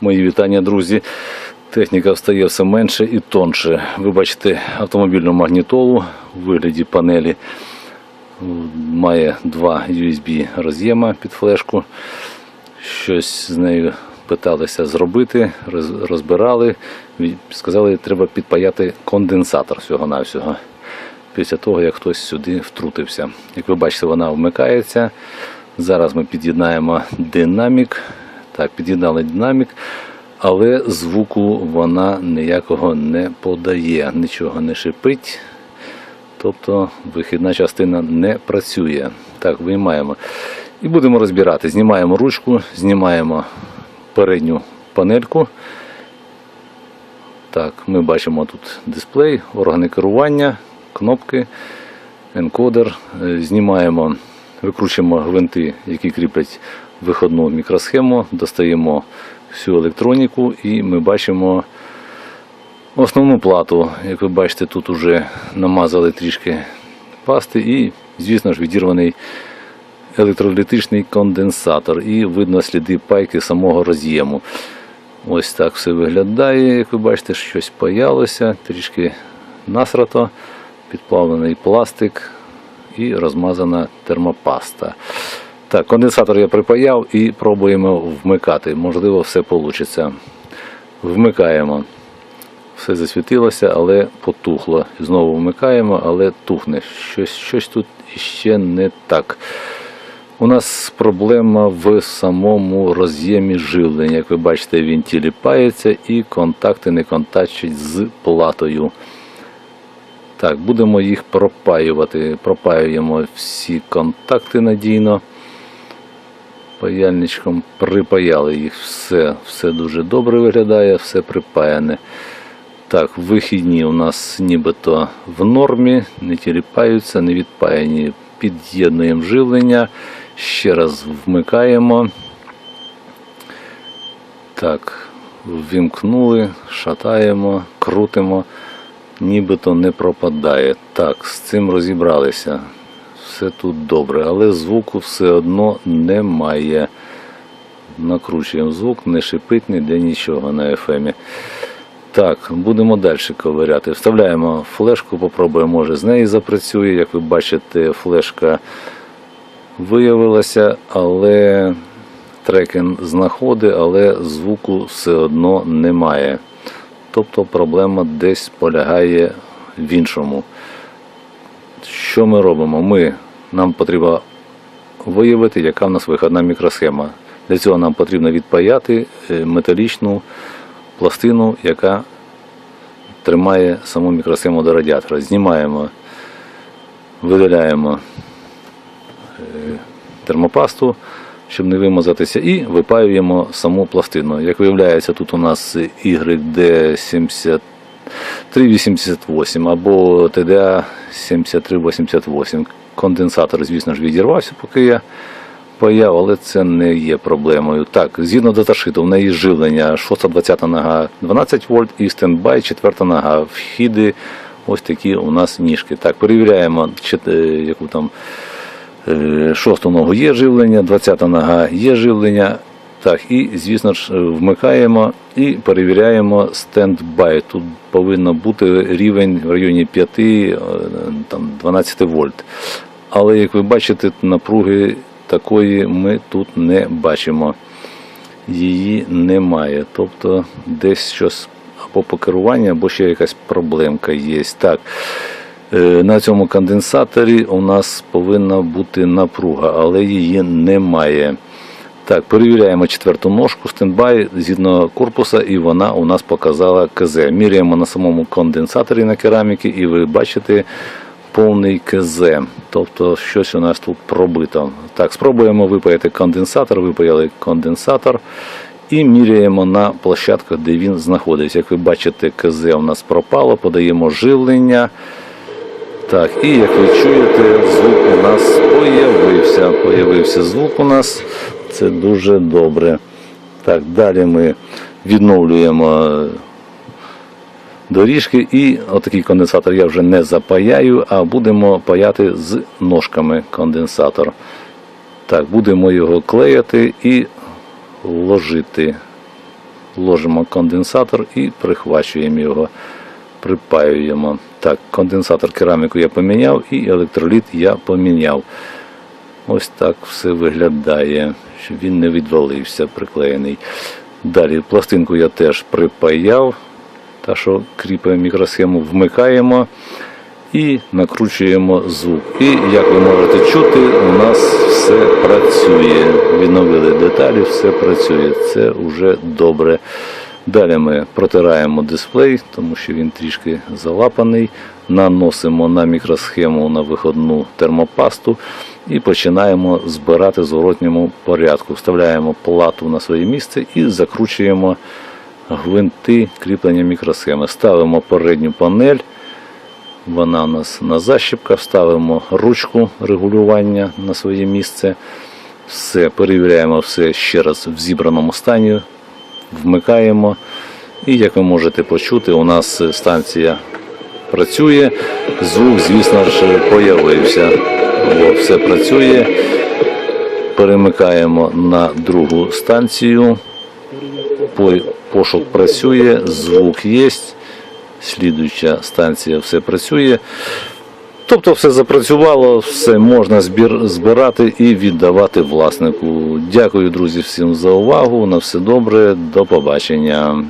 Мої вітання, друзі. Техніка встає все менше і тонше. Ви бачите автомобільну магнітолу в вигляді панелі. Має два USB роз'єма під флешку. Щось з нею питалися зробити, розбирали. Сказали, треба підпаяти конденсатор всього-навсього. Після того, як хтось сюди втрутився. Як ви бачите, вона вмикається. Зараз ми під'єднаємо динамік. Так, під'єднали динамік, але звуку вона ніякого не подає, нічого не шипить. Тобто вихідна частина не працює. Так, виймаємо. І будемо розбирати. Знімаємо ручку, знімаємо передню панельку. Так, ми бачимо тут дисплей, органи керування, кнопки, енкодер. Е, Знімаємо, викручуємо гвинти, які кріплять виходну мікросхему, достаємо всю електроніку і ми бачимо основну плату. Як ви бачите, тут вже намазали трішки пасти і, звісно ж, відірваний електролітичний конденсатор. І видно сліди пайки самого роз'єму. Ось так все виглядає. Як ви бачите, щось паялося, трішки насрато, підплавлений пластик і розмазана термопаста. Так, конденсатор я припаяв і пробуємо вмикати. Можливо, все вийде. Вмикаємо. Все засвітилося, але потухло. Знову вмикаємо, але тухне. Щось, щось тут іще не так. У нас проблема в самому роз'ємі живлення. Як ви бачите, він тіліпається і контакти не контачать з платою. Так, будемо їх пропаювати. Пропаюємо всі контакти надійно. Паяльничком припаяли їх. Все, все дуже добре виглядає, все припаяне. Так, вихідні у нас нібито в нормі, не тіліпаються, не відпаяні. Під'єднуємо живлення. Ще раз вмикаємо. Так, ввімкнули, шатаємо, крутимо, нібито не пропадає. Так, з цим розібралися. Все тут добре, але звуку все одно немає. Накручуємо звук, не шипить ніде нічого на FM. Так, будемо далі ковиряти. Вставляємо флешку, попробуємо, може з неї запрацює. Як ви бачите, флешка виявилася, але трекен знаходить, але звуку все одно немає. Тобто проблема десь полягає в іншому. Що ми робимо? Ми, нам потрібно виявити, яка в нас виходна мікросхема. Для цього нам потрібно відпаяти е, металічну пластину, яка тримає саму мікросхему до радіатора. Знімаємо, видаляємо е, термопасту, щоб не вимазатися, і випаюємо саму пластину. Як виявляється, тут у нас YD70 388 або TDA 7388. Конденсатор, звісно ж, відірвався, поки я паяв, але це не є проблемою. Так, згідно даташиту, в неї живлення 620 нога 12 вольт і стендбай 4 нога. Вхіди ось такі у нас ніжки. Так, перевіряємо, чи, е, яку там е, шосту ногу є живлення, 20 нога є живлення. Так, і, звісно ж, вмикаємо і перевіряємо стендбай. Тут повинно бути рівень в районі 5, е, там, 12 вольт. Але, як ви бачите, напруги такої ми тут не бачимо. Її немає. Тобто десь щось або по керуванню, або ще якась проблемка є. Так, е, на цьому конденсаторі у нас повинна бути напруга, але її немає. Так, перевіряємо четверту ножку стендбай згідно корпуса, і вона у нас показала КЗ. Міряємо на самому конденсаторі на кераміки, і ви бачите повний КЗ. Тобто щось у нас тут пробито. Так, спробуємо випаяти конденсатор, випаяли конденсатор. І міряємо на площадках, де він знаходиться. Як ви бачите, КЗ у нас пропало, подаємо живлення. Так, і як ви чуєте, звук у нас появився. Появився звук у нас. Це дуже добре. Так, далі ми відновлюємо доріжки і отакий конденсатор я вже не запаяю, а будемо паяти з ножками конденсатор. Так, будемо його клеїти і ложити. ложимо конденсатор і прихвачуємо його, припаюємо. Так, конденсатор кераміку я поміняв і електроліт я поміняв. Ось так все виглядає, щоб він не відвалився, приклеєний. Далі пластинку я теж припаяв, та що кріпимо мікросхему, вмикаємо і накручуємо звук. І як ви можете чути, у нас все працює. Відновили деталі, все працює. Це вже добре. Далі ми протираємо дисплей, тому що він трішки залапаний. Наносимо на мікросхему на виходну термопасту і починаємо збирати в зворотньому порядку. Вставляємо плату на своє місце і закручуємо гвинти кріплення мікросхеми. Ставимо передню панель. Вона у нас на защіпках, ставимо ручку регулювання на своє місце. Все, перевіряємо все ще раз в зібраному стані, вмикаємо. І як ви можете почути, у нас станція працює. Звук, звісно ж, появився. О, все працює. Перемикаємо на другу станцію. Пошук працює, звук є. Слідуюча станція все працює. Тобто все запрацювало, все можна збір, збирати і віддавати власнику. Дякую, друзі, всім за увагу. На все добре, до побачення.